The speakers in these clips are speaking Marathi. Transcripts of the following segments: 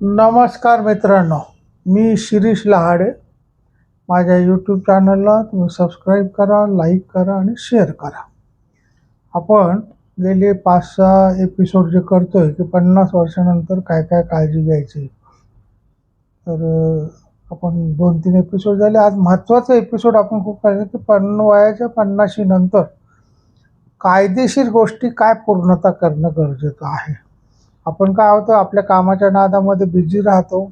नमस्कार मित्रांनो मी शिरीष लहाडे. माझ्या यूट्यूब चॅनलला तुम्ही सबस्क्राईब करा लाईक करा आणि शेअर करा. आपण गेले पाच सहा एपिसोड जे करतो आहे की पन्नास वर्षानंतर काय काय काळजी घ्यायची? तर आपण दोन तीन एपिसोड झाले. आज महत्त्वाचा एपिसोड आपण खूप पाहिजे की पन्न वयाच्या पन्नाशी नंतर कायदेशीर गोष्टी काय पूर्णता करणं गरजेचं आहे. आपण काय होतं आपल्या कामाच्या नादामध्ये बिझी राहतो.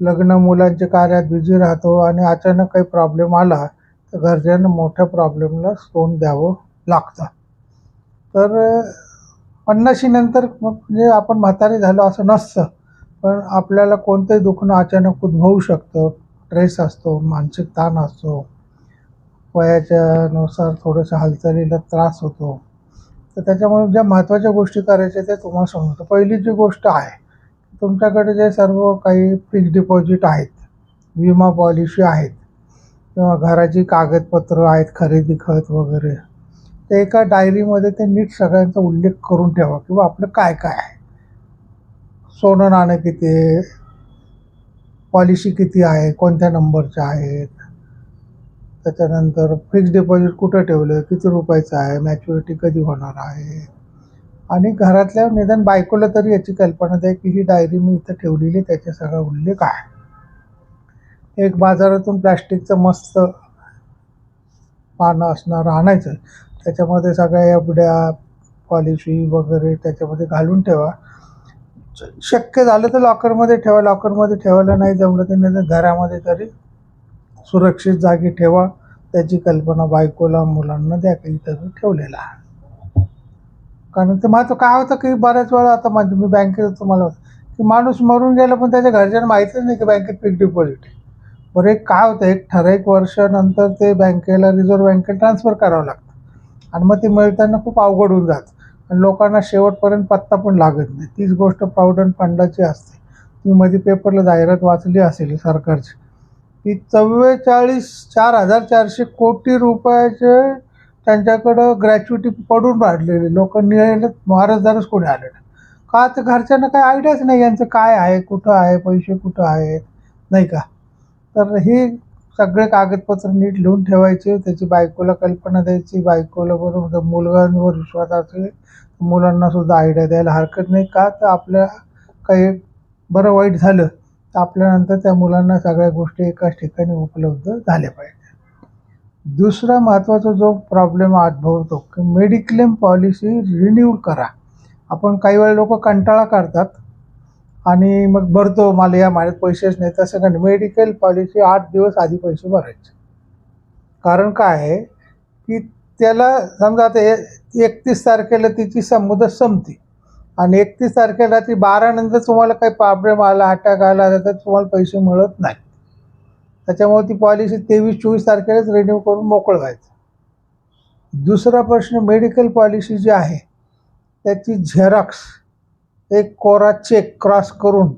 लग्न मुलांच्या कार्यात बिझी राहतो आणि अचानक काही प्रॉब्लेम आला तर घरच्यांना मोठ्या प्रॉब्लेमला तोंड द्यावं लागतं. तर पन्नाशी नंतर मग म्हणजे आपण म्हातारे झालो असं नसतं. पण आपल्याला कोणतंही दुखणं अचानक उद्भवू शकतं. स्ट्रेस असतो मानसिक ताण असतो. वयाच्यानुसार थोडंसं हालचालीला त्रास होतो. तर त्याच्यामुळे ज्या महत्त्वाच्या गोष्टी करायच्या त्या तुम्हाला समजतं पहिली जी गोष्ट आहे तुमच्याकडे जे सर्व काही फिक्स डिपॉझिट आहेत विमा पॉलिसी आहेत किंवा घराची कागदपत्र आहेत खरेदी खत वगैरे ते एका डायरीमध्ये ते नीट सगळ्यांचा उल्लेख करून ठेवा किंवा आपलं काय काय आहे. सोनं नाणं किती आहे? पॉलिसी किती आहे? कोणत्या नंबरच्या आहेत? त्याच्यानंतर फिक्स डिपॉझिट कुठं ठेवलं? किती रुपयाचं आहे? मॅच्युरिटी कधी होणार आहे? आणि घरातल्या निदान बायकोला तरी याची कल्पना द्या की ही डायरी मी इथं ठेवलेली त्याचा सगळा उल्लेख आहे. एक बाजारातून प्लॅस्टिकचं मस्त पानं असणारं आणायचं. त्याच्यामध्ये सगळ्या एवढ्या पॉलिसी वगैरे त्याच्यामध्ये घालून ठेवा. शक्य झालं तर लॉकरमध्ये ठेवा लॉकरमध्ये ठेवायला नाही जमलं तर नाही तर घरामध्ये तरी सुरक्षित जागी ठेवा. त्याची कल्पना बायकोला मुलांना द्या. की इथं ठेवलेला आहे. कारण ते माझं काय होतं की बऱ्याच वेळा आता माझं मी बँकेत तुम्हाला की माणूस मरून गेला पण त्याच्या घरच्यांना माहितीच नाही की बँकेत फिक्स डिपॉझिट आहे. बरं एक काय होतं? एक ठराविक वर्षानंतर ते बँकेला रिझर्व्ह बँकेत ट्रान्सफर करावं लागतं. आणि मग ते मिळताना खूप अवघड होऊन जातं. आणि लोकांना शेवटपर्यंत पत्ता पण लागत नाही. तीच गोष्ट प्रॉव्हिडंट फंडाची असते. ती मध्ये पेपरला जाहिरात वाचली असेल सरकारची. की चव्वेचाळीस चार हजार चारशे कोटी रुपयाचे त्यांच्याकडं ग्रॅच्युटी पडून राहिलेले लोक निळेले महाराजदारच कोणी आले नाही का तर घरच्यांना काही आयडियाच नाही यांचं काय आहे कुठं आहे पैसे कुठं आहेत नाही का? तर हे सगळे कागदपत्र नीट लिहून ठेवायचे त्याची बायकोला कल्पना द्यायची बायकोला बरोबर मुलगांवर विश्वास असेल मुलांना सुद्धा आयडिया द्यायला हरकत नाही. का तर आपल्या काही बरं वाईट झालं आपल्यानंतर त्या मुलांना सगळ्या गोष्टी एकाच ठिकाणी उपलब्ध झाल्या पाहिजे. दुसरा महत्त्वाचा जो प्रॉब्लेम उद्भवतो की मेडिक्लेम पॉलिसी रिन्यू करा. आपण काही वेळा लोक कंटाळा करतात आणि मग भरतो मला या माझ्यात पैसेच नाही. तसं का नाही? मेडिकल पॉलिसी आठ दिवस आधी पैसे भरायचे. कारण काय आहे? की त्याला समजा आता एकतीस तारखेला तिची मुदत संपती. आणि एकतीस तारखेला ती बारा नंतर तुम्हाला काही प्रॉब्लेम आला अटॅक आला तर तुम्हाला पैसे मिळत नाही. त्याच्यामुळे ती पॉलिसी तेवीस चोवीस तारखेलाच रिन्यू करून मोकळं व्हायचं. दुसरा प्रश्न मेडिकल पॉलिसी जी आहे त्याची झेरॉक्स एक कोरा चेक क्रॉस करून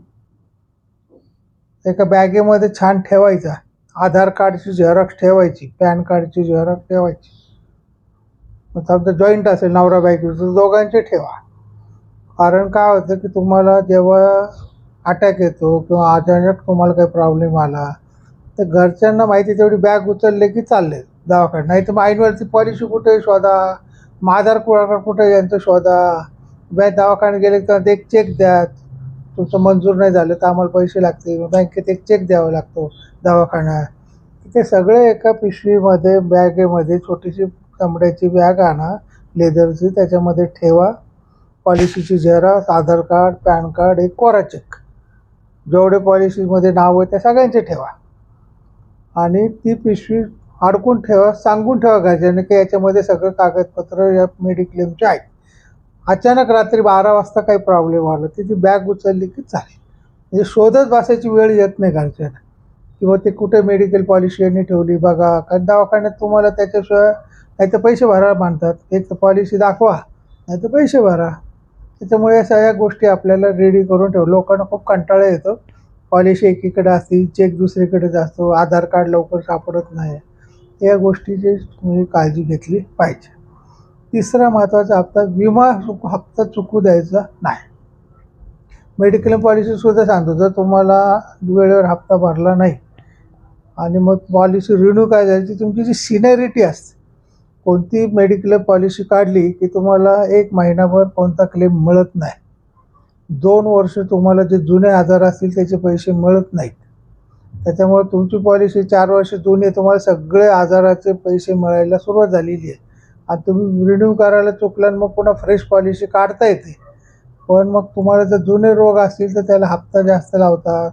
एका बॅगेमध्ये छान ठेवायचा. आधार कार्डची झेरॉक्स ठेवायची पॅन कार्डची झेरॉक्स ठेवायची. मग समजा जॉईंट असेल नवरा बायको तर दोघांचे ठेवा. कारण काय होतं की तुम्हाला जेव्हा अटॅक येतो किंवा अचानक तुम्हाला काही प्रॉब्लेम आला तर घरच्यांना माहिती तेवढी बॅग उचलले की चालले दवाखान्यात. नाही तर मग ऐनवरती पॉलिसी कुठे शोधा? माधार आधार कुठे यांचं शोधा? बँक दवाखान्यात गेले तर ते एक चेक द्या तुमचं मंजूर नाही झालं तर आम्हाला पैसे लागतील. बँकेत एक चेक द्यावा लागतो दवाखान्यात. ते सगळे एका पिशवीमध्ये बॅगेमध्ये छोटीशी चमड्याची बॅग आणा लेदरची त्याच्यामध्ये ठेवा. पॉलिसीची xerox Aadhaar card PAN card एक कोरा चेक जेवढे पॉलिसीमध्ये नाव आहे त्या सगळ्यांचे ठेवा. आणि ती पिशवी अडकून ठेवा सांगून ठेवा घरच्याने की याच्यामध्ये सगळं कागदपत्र या मेडिक्लेमचे आहेत. अचानक रात्री बारा वाजता काही प्रॉब्लेम आला तर ती बॅग उचलली की चालेल. म्हणजे शोधत बसायची वेळ येत नाही घरच्यांना. किंवा ते कुठे मेडिकल पॉलिसी यांनी ठेवली बघा कारण दवाखान्यात तुम्हाला त्याच्याशिवाय नाही तर पैसे भरायला मानतात. एक तर पॉलिसी दाखवा नाही तर पैसे भरा. त्याच्यामुळे या सगळ्या गोष्टी आपल्याला रेडी करून ठेव. लोकांना खूप कंटाळा येतो. पॉलिसी एकीकडे असते चेक दुसरीकडे असतो आधार कार्ड लवकर सापडत नाही. या गोष्टीची तुम्ही काळजी घेतली पाहिजे. तिसरा महत्त्वाचा हप्ता विमा चुक हप्ता चुकू द्यायचा नाही. मेडिक्लेम पॉलिसीसुद्धा सांगतो जर तुम्हाला वेळेवर हप्ता भरला नाही आणि मग पॉलिसी रिन्यू काय झाली ती तुमची जी सिनियरिटी असते कोणती मेडिक्लेम पॉलिसी काढली की तुम्हाला एक महिनाभर कोणता क्लेम मिळत नाही? दोन वर्ष तुम्हाला जे जुने आजार असतील त्याचे पैसे मिळत नाहीत. त्याच्यामुळे तुमची पॉलिसी चार वर्ष जुनी तुम्हाला सगळे आजाराचे पैसे मिळायला सुरुवात झालेली आहे. आणि तुम्ही रिन्यू करायला चुकला मग पुन्हा फ्रेश पॉलिसी काढता येते. पण मग तुम्हाला जर जुने रोग असतील तर त्याला हप्ता जास्त लावतात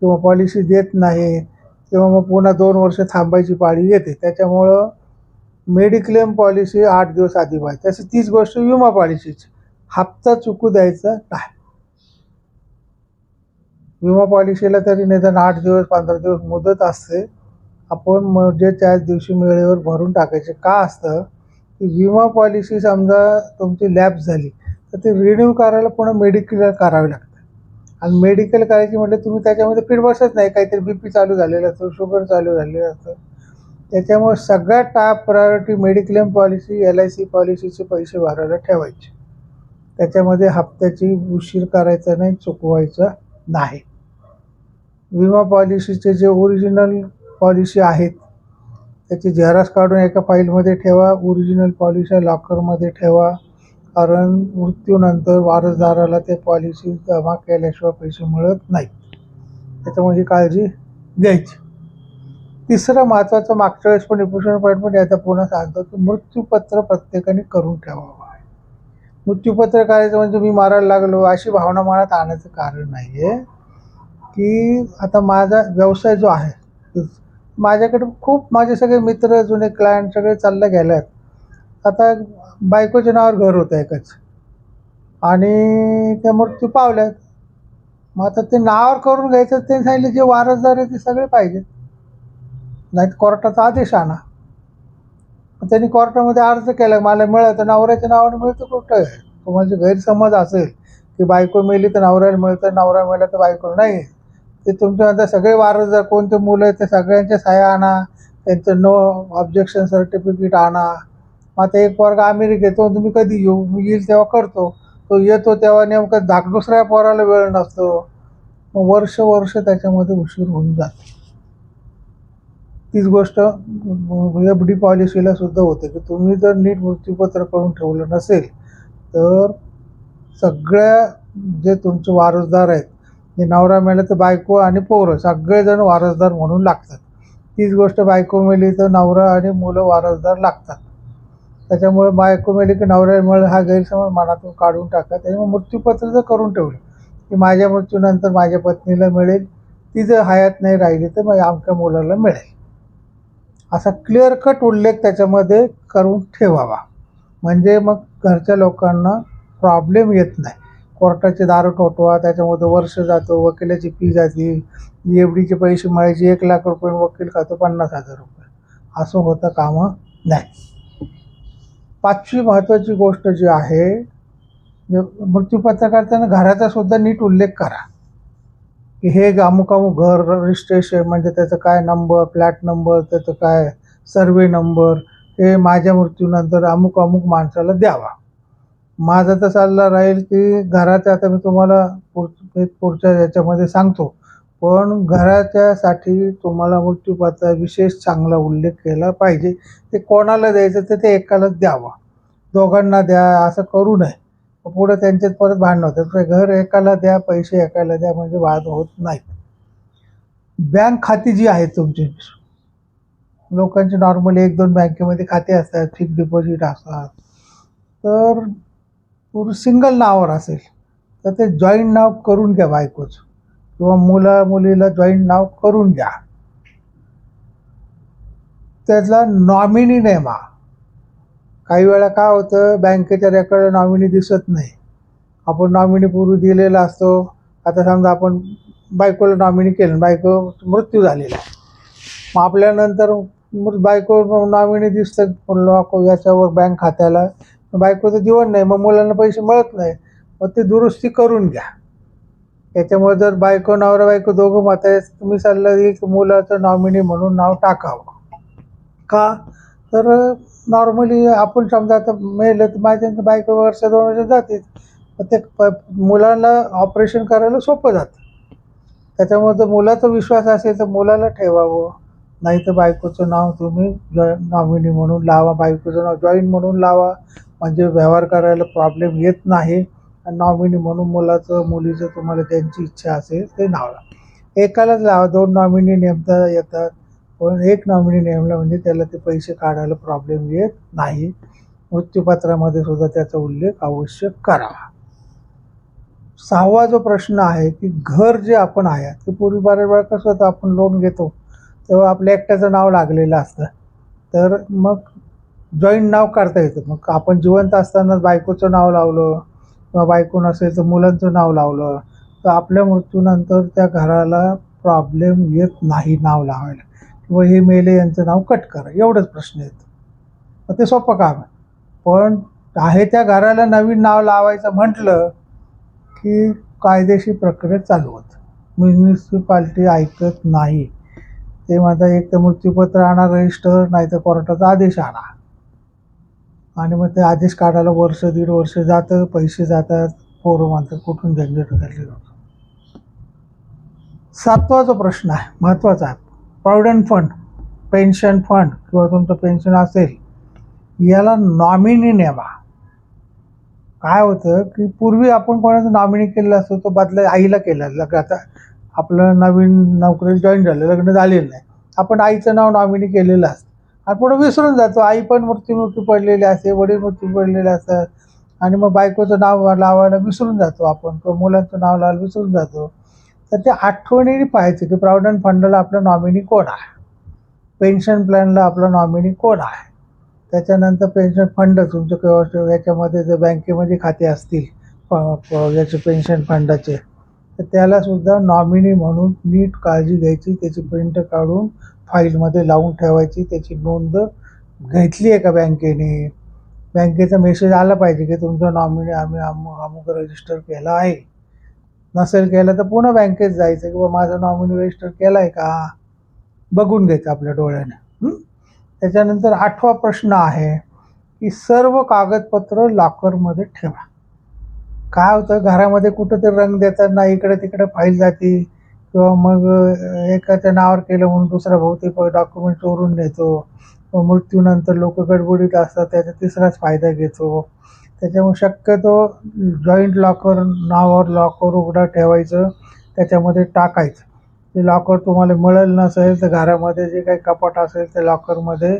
किंवा पॉलिसी देत नाही. किंवा मग पुन्हा दोन वर्ष थांबायची पाळी येते. त्याच्यामुळं मेडिक्लेम पॉलिसी आठ दिवस आधी पाहिजे तशी तीच गोष्ट विमा पॉलिसीची हप्ता चुकू द्यायचा नाही. विमा पॉलिसीला तरी निदान आठ दिवस पंधरा दिवस मुदत असते. आपण म्हणजे जे त्याच दिवशी वेळेवर भरून टाकायचे. का असतं? की विमा पॉलिसी समजा तुमची लॅब्स झाली तर ती रिन्यू करायला पुन्हा मेडिकल करावी लागतं. आणि मेडिकल करायची म्हटलं तुम्ही त्याच्यामध्ये फिट बसत नाही. काहीतरी बी पी चालू झालेलं असतं शुगर चालू झालेलं असतं. त्याच्यामुळे सगळ्यात top priority mediclaim policy L I C पॉलिसीचे पैसे भरायला ठेवायचे. त्याच्यामध्ये हप्त्याची उशीर करायचा नाही चुकवायचा नाही. विमा पॉलिसीचे जे ओरिजिनल पॉलिसी आहेत त्याची झेरॉक्स काढून एका फाईलमध्ये ठेवा ओरिजिनल पॉलिसी लॉकरमध्ये ठेवा. कारण मृत्यूनंतर वारसदाराला ते पॉलिसी जमा केल्याशिवाय पैसे मिळत नाहीत. त्याच्यामुळे ही काळजी घ्यायची. तिसरं महत्त्वाचं मागच्या वेळेस पण इम्पोर्टंट पॉईंट पण याचा पुन्हा सांगतो की मृत्यूपत्र प्रत्येकाने करून ठेवावं. मृत्यूपत्र करायचं म्हणजे मी मारायला लागलो अशी भावना मनात आणायचं कारण नाही आहे की आता माझा व्यवसाय जो आहे माझ्याकडे खूप माझे सगळे मित्र जुने क्लायंट सगळे चालले आहेत आता बायकोच्या नावावर घर होतं एकच. आणि त्या मृत्यू पावल्यात. मग आता ते नावावर करून घ्यायचं ते सांगितलं जे वारसदार आहे ते सगळे पाहिजेत. नाही कोर्टाचा आदेश आणा. त्यांनी कोर्टामध्ये अर्ज केला मला मिळतं नवऱ्याच्या नावाने मिळतं कुठं? आहे तुम्हाला म्हणजे गैरसमज असेल की बायको मेली तर नवऱ्याला मिळतं नवरा मेला तर बायको नाही. ते तुमच्या आता सगळे वारसदार कोणते मुलं आहेत ते सगळ्यांच्या सह्या आणा. त्यांचं नो ऑब्जेक्शन सर्टिफिकेट आणा. मग आता एक वर्ग अमेरिकेत तुम्ही कधी येऊ? मी येईल तेव्हा करतो. तो येतो तेव्हा नेमकं धाक दुसऱ्या पोराला वेळ नसतो. मग वर्ष वर्ष त्याच्यामध्ये उशीर होऊन जातो. तीच गोष्ट एफ डी पॉलिसीला सुद्धा होते. की तुम्ही जर नीट मृत्यूपत्र करून ठेवलं नसेल तर सगळ्या जे तुमचे वारसदार आहेत जे नवरा मेला तर बायको आणि पोरं सगळेजण वारसदार म्हणून लागतात. तीच गोष्ट बायको मेली तर नवरा आणि मुलं वारसदार लागतात. त्याच्यामुळे बायको मेली की नवऱ्या मिळेल हा गैरसमज मनातून काढून टाका. त्याच्यामुळे मृत्यूपत्र जर करून ठेवलं की माझ्या मृत्यूनंतर माझ्या पत्नीला मिळेल ती जर हयात नाही राहिली तर मग आमच्या मुलाला मिळेल. असा क्लिअर कट उल्लेख त्याच्यामध्ये करून ठेवावा. म्हणजे मग घरच्या लोकांना प्रॉब्लेम येत नाही. कोर्टाचे दारू ठोटवा त्याच्यामध्ये वर्ष जातो वकिलाची फी जाते एफ डीचे पैसे मिळायचे एक लाख रुपये वकील खातो पन्नास हजार रुपये. असं होतं कामं नाही. पाचवी महत्त्वाची गोष्ट जी आहे मृत्यूपत्र करताना घराचा सुद्धा नीट उल्लेख करा. की हे अमुक अमुक घर रजिस्ट्रेशन म्हणजे त्याचं काय नंबर फ्लॅट नंबर त्याचं काय सर्वे नंबर हे माझ्या मृत्यूनंतर अमुक अमुक माणसाला द्यावा. माझा तर सल्ला राहील की घराच्या आता मी तुम्हाला पुढ एक पुढच्या याच्यामध्ये सांगतो. पण घराच्यासाठी तुम्हाला मृत्यूपाचा विशेष चांगला उल्लेख केला पाहिजे. ते कोणाला द्यायचं तर ते एकालाच द्यावा. दोघांना द्या असं करू नये. पुढं त्यांच्यात परत भांडणं होतं घर एकाला द्या पैसे एकाला द्या म्हणजे वाद होत नाहीत बँक खाती जी आहेत तुमची लोकांची नॉर्मली एक दोन बँकेमध्ये खाते असतात फिक्स डिपॉझिट असतात. तर पूर्ण सिंगल नावावर असेल तर ते जॉईंट नाव करून घ्या बायकोचं. किंवा मुला मुलीला जॉईंट नाव करून घ्या. त्यातला नॉमिनी नेमा. काही वेळा काय होतं बँकेच्या रेकॉर्ड नॉमिनी दिसत नाही. आपण नॉमिनी पूर्वी दिलेला असतो. आता समजा आपण बायकोला नॉमिनी केलं बायको मृत्यू झालेला आहे. मग आपल्यानंतर मग बायको नॉमिनी दिसतं लॉक याच्यावर बँक खात्याला बायकोचं जीवन नाही मग मुलांना पैसे मिळत नाही. मग ते दुरुस्ती करून घ्या. याच्यामुळे जर बायको नवरा बायको दोघं मत आहेत तुम्ही सल्ला देईल की मुलाचं नॉमिनी म्हणून नाव टाकावं. का? तर नॉर्मली आपण समजा आता मेलं तर माझ्या बायको वर्ष दोन वर्ष जाते ते प मुलाला ऑपरेशन करायला सोपं जातं. त्याच्यामुळे जर मुलाचा विश्वास असेल तर मुलाला ठेवावं. नाही तर बायकोचं नाव तुम्ही जॉ नॉमिनी म्हणून लावा बायकोचं नाव जॉईन म्हणून लावा. म्हणजे व्यवहार करायला प्रॉब्लेम येत नाही. आणि नॉमिनी म्हणून मुलाचं मुलीचं तुम्हाला त्यांची इच्छा असेल ते नाव लावा. एकालाच लावा. दोन नॉमिनी नेमता येतात. पण एक नॉमिनी नेमला म्हणजे त्याला ते पैसे काढायला प्रॉब्लेम येत नाही. मृत्यूपत्रामध्ये सुद्धा त्याचा उल्लेख अवश्य करावा सहावा जो प्रश्न आहे की घर जे आपण आहे ते पूर्वी बऱ्याच वेळा कसं होतं आपण लोन घेतो. तेव्हा आपल्या एकट्याचं नाव लागलेलं असतं. तर मग जॉईंट नाव काढता येतं. मग आपण जिवंत असताना बायकोचं नाव लावलं किंवा बायको नसेल तर मुलांचं नाव लावलं तर आपल्या मृत्यूनंतर त्या घराला प्रॉब्लेम येत नाही नाव लावायला. किंवा हे मेले यांचं नाव कट करा. एवढंच प्रश्न येतो मग ते सोपं काम आहे. पण आहे त्या घराला नवीन नाव लावायचं म्हटलं की कायदेशीर प्रक्रिया चालू होतं. म्युन्सिपाल्टी ऐकत नाही. ते माझा एक तर मृत्यूपत्र आणा रजिस्टर नाही तर कोर्टाचा आदेश आणा. आणि मग ते आदेश काढायला वर्ष दीड वर्ष जातं पैसे जातात पोरं म्हणतात कुठून झंझट घातली सातवा जो प्रश्न आहे महत्त्वाचा आहे. प्रॉव्हिडंट फंड पेन्शन फंड किंवा तुमचं पेन्शन असेल याला नॉमिनी नेमा काय होतं की पूर्वी आपण कोणाचं नॉमिनी केलेलं असतो तो बदला आईला केला. लग्न आता आपलं नवीन नोकरी जॉईन झालं लग्न झालेलं नाही. आपण आईचं नाव नॉमिनी केलेलं असतं. आणि पुढे विसरून जातो. आई पण मृत्यूमुखी पडलेली असते वडील मृत्यू पडलेले असतात. आणि मग बायकोचं नाव लावायला विसरून जातो आपण. किंवा मुलांचं नाव लावायला विसरून जातो. तर ते आठवणीने पाहायचं की प्रॉव्हिडंट फंडला आपलं नॉमिनी कोण आहे? पेन्शन प्लॅनला आपलं नॉमिनी कोण आहे? त्याच्यानंतर पेन्शन फंड तुमचं किंवा याच्यामध्ये जर बँकेमध्ये खाते असतील प- याचे पेन्शन फंडाचे तर त्यालासुद्धा नॉमिनी म्हणून नीट काळजी घ्यायची त्याची प्रिंट काढून फाईलमध्ये लावून ठेवायची त्याची नोंद घेतली आहे का बँकेने. बँकेचा मेसेज आला पाहिजे की तुमचं नॉमिनी आम्ही अमुक अमुक रजिस्टर केला आहे. नसेल केलं तर पुन्हा बँकेत जायचं किंवा माझं नॉमिनी रजिस्टर केला आहे का? बघून घ्यायचं आपल्या डोळ्याने. त्याच्यानंतर आठवा प्रश्न आहे की सर्व कागदपत्र लॉकरमध्ये ठेवा. काय होतं? घरामध्ये कुठं ते रंग देताना इकडे तिकडे फाईल जाते किंवा मग एकाच्या नावावर केलं म्हणून दुसरा भाऊ ते डॉक्युमेंट चोरून नेतो. मृत्यूनंतर लोक गडबडीत असतात त्याचा तिसराच फायदा घेतो. त्याच्यामुळे शक्यतो जॉईंट लॉकर नावावर लॉकर उघडा ठेवायचं त्याच्यामध्ये टाकायचं. ते लॉकर तुम्हाला मिळेल नसेल तर घरामध्ये जे काही कपाट असेल ते लॉकरमध्ये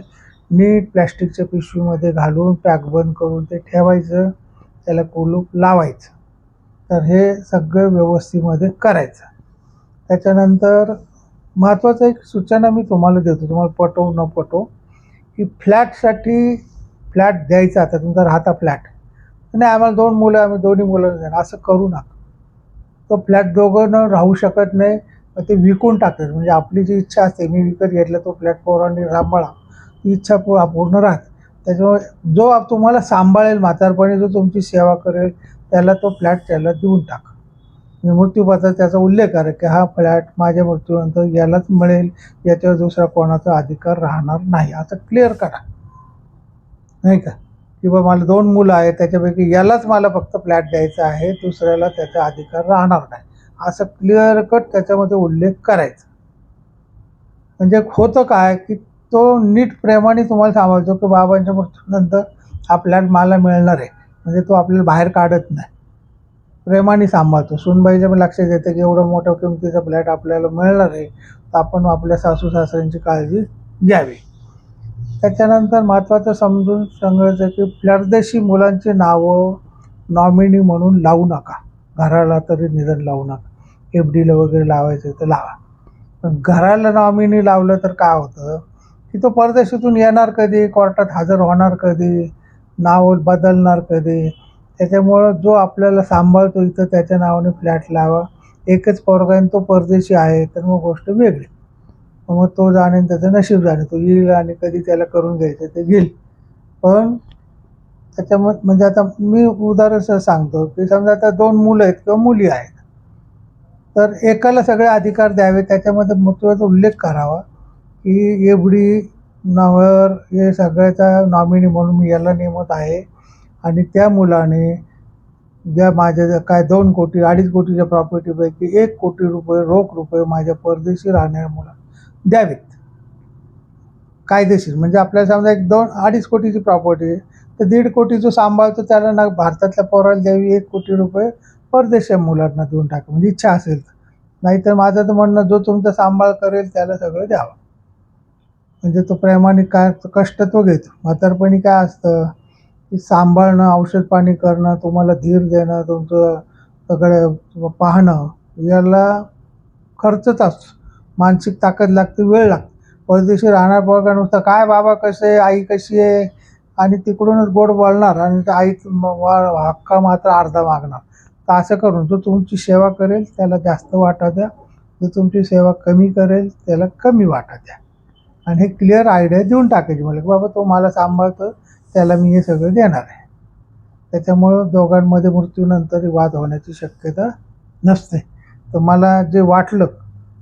नीट प्लॅस्टिकच्या पिशवीमध्ये घालून पॅक बंद करून ते ठेवायचं. त्याला कुलूप लावायचं. तर हे सगळं व्यवस्थेमध्ये करायचं. त्याच्यानंतर महत्त्वाचं एक सूचना मी तुम्हाला देतो. तुम्हाला पटवू न पटवू की फ्लॅटसाठी फ्लॅट द्यायचा. आता तुमचा राहता फ्लॅट नाही आम्हाला दोन मुलं आम्ही दोन्ही मुलं देणार असं करू नका. तो फ्लॅट दोघं न राहू शकत नाही ते विकून टाकतात. म्हणजे आपली जी इच्छा असते मी विकत घेतलं तो फ्लॅट पोरांनी सांभाळा. ती इच्छा पूर्ण राहते. त्याच्यामुळे जो तुम्हाला सांभाळेल म्हातारपणी जो तुमची सेवा करेल त्याला तो फ्लॅट त्याला देऊन टाका. म्हणजे त्याचा उल्लेख करा की हा फ्लॅट माझ्या मृत्यूनंतर यालाच मिळेल याच्यावर दुसरा कोणाचा अधिकार राहणार नाही. असं क्लिअर करा. नाही का? किंवा मला दोन मुलं आहेत त्याच्यापैकी यालाच मला फक्त फ्लॅट द्यायचा आहे दुसऱ्याला त्याचा अधिकार राहणार नाही. असं क्लिअर कट त्याच्यामध्ये उल्लेख करायचा. म्हणजे होतं काय की तो नीट प्रेमाने तुम्हाला सांभाळतो की बाबांच्या मृत्यूनंतर हा फ्लॅट मला मिळणार आहे. म्हणजे तो आपल्याला बाहेर काढत नाही. प्रेमाने सांभाळतो. सुनबाईच्या पण लक्षात येतं की एवढं मोठ्या किमतीचा फ्लॅट आपल्याला मिळणार आहे. तर आपण आपल्या सासू सासऱ्यांची काळजी घ्यावी. त्याच्यानंतर महत्त्वाचं समजून सांगायचं की परदेशी मुलांची नावं नॉमिनी म्हणून लावू नका. घराला तरी निधन लावू नका. एफ डीला वगैरे लावायचं तर लावा. पण घराला नॉमिनी लावलं तर काय होतं? की तो परदेशातून येणार कधी? कोर्टात हजर होणार कधी? नाव बदलणार कधी? त्याच्यामुळं जो आपल्याला सांभाळतो इथं त्याच्या नावाने फ्लॅट लावा. एकच पोरगा आहे तो परदेशी आहे. तर मग गोष्ट वेगळी. मग तो जाणे त्याचं नशीब जाणे. तो येईल आणि कधी त्याला करून घ्यायचं ते घेईल. पण त्याच्यामध्ये म्हणजे आता मी उदाहरण सांगतो की समजा आता दोन मुलं आहेत किंवा मुली आहेत. तर एकाला सगळे अधिकार द्यावे त्याच्यामध्ये महत्त्वाचा उल्लेख करावा की एवढी नवर हे सगळ्याचा नॉमिनी म्हणून मी याला नेमत आहे. आणि त्या मुलाने ज्या माझ्या ज्या काय दोन कोटी अडीच कोटीच्या प्रॉपर्टीपैकी एक कोटी रुपये रोख रुपये माझ्या परदेशी राहणाऱ्या मुला द्यावीत. कायदेशीर. म्हणजे आपल्याला समजा एक दोन अडीच कोटीची प्रॉपर्टी आहे तर दीड कोटी जो सांभाळतो त्याला ना भारतातल्या पोराला द्यावी एक कोटी रुपये परदेशी मुलांना देऊन टाका. म्हणजे इच्छा असेल तर. नाहीतर माझं तर म्हणणं जो तुमचा सांभाळ करेल त्याला सगळं द्यावं. म्हणजे तो प्रेमाने काय कष्ट तो घेतो. म्हातारपणी काय असतं की सांभाळणं औषध पाणी करणं तुम्हाला धीर देणं तुमचं सगळं पाहणं याला खर्चच असतो. मानसिक ताकद लागते वेळ लागते. परदेशी राहणार बघा नुसतं काय बाबा कसं आहे? आई कशी आहे? आणि तिकडूनच गोड बोलणार आणि त्या आई हक्का मात्र अर्धा मागणार. तर असं करून जो तुमची सेवा करेल त्याला जास्त वाटा द्या. जो तुमची सेवा कमी करेल त्याला कमी वाटा द्या. आणि हे क्लिअर आयडिया देऊन टाकायची मला की बाबा तो मला सांभाळतो त्याला मी हे सगळं देणार आहे. त्याच्यामुळं दोघांमध्ये मृत्यूनंतर वाद होण्याची शक्यता नसते. तर मला जे वाटलं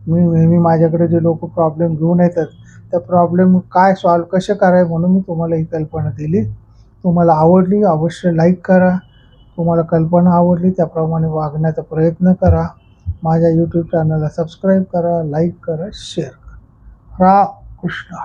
मी नेहमी माझ्याकडे जे लोक प्रॉब्लेम घेऊन येतात त्या प्रॉब्लेम काय सॉल्व कसे करावे म्हणून मी तुम्हाला ही कल्पना दिली. तुम्हाला आवडली अवश्य लाईक करा. तुम्हाला कल्पना आवडली त्याप्रमाणे वागण्याचा प्रयत्न करा. माझ्या यूट्यूब चॅनलला सबस्क्राईब करा लाईक करा शेअर करा. राम कृष्ण